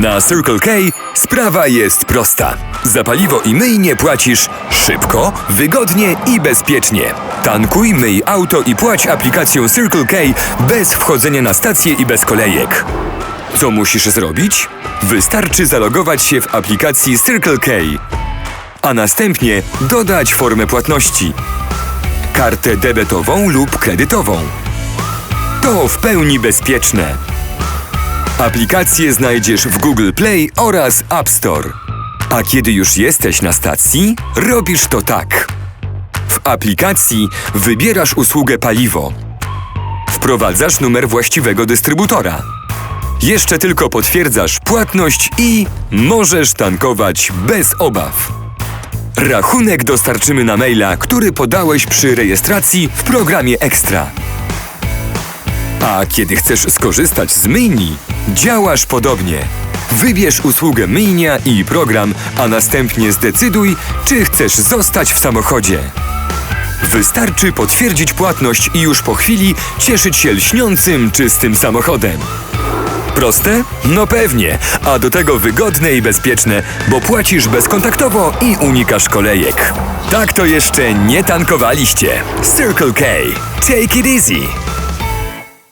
Na Circle K sprawa jest prosta. Za paliwo i myjnie płacisz szybko, wygodnie i bezpiecznie. Tankuj, myj auto i płać aplikacją Circle K bez wchodzenia na stację i bez kolejek. Co musisz zrobić? Wystarczy zalogować się w aplikacji Circle K, a następnie dodać formę płatności. Kartę debetową lub kredytową. To w pełni bezpieczne. Aplikację znajdziesz w Google Play oraz App Store. A kiedy już jesteś na stacji, robisz to tak. W aplikacji wybierasz usługę paliwo. Wprowadzasz numer właściwego dystrybutora. Jeszcze tylko potwierdzasz płatność i możesz tankować bez obaw. Rachunek dostarczymy na maila, który podałeś przy rejestracji w programie Ekstra. A kiedy chcesz skorzystać z myjni, działasz podobnie. Wybierz usługę myjnia i program, a następnie zdecyduj, czy chcesz zostać w samochodzie. Wystarczy potwierdzić płatność i już po chwili cieszyć się lśniącym, czystym samochodem. Proste? No pewnie, a do tego wygodne i bezpieczne, bo płacisz bezkontaktowo i unikasz kolejek. Tak to jeszcze nie tankowaliście. Circle K. Take it easy.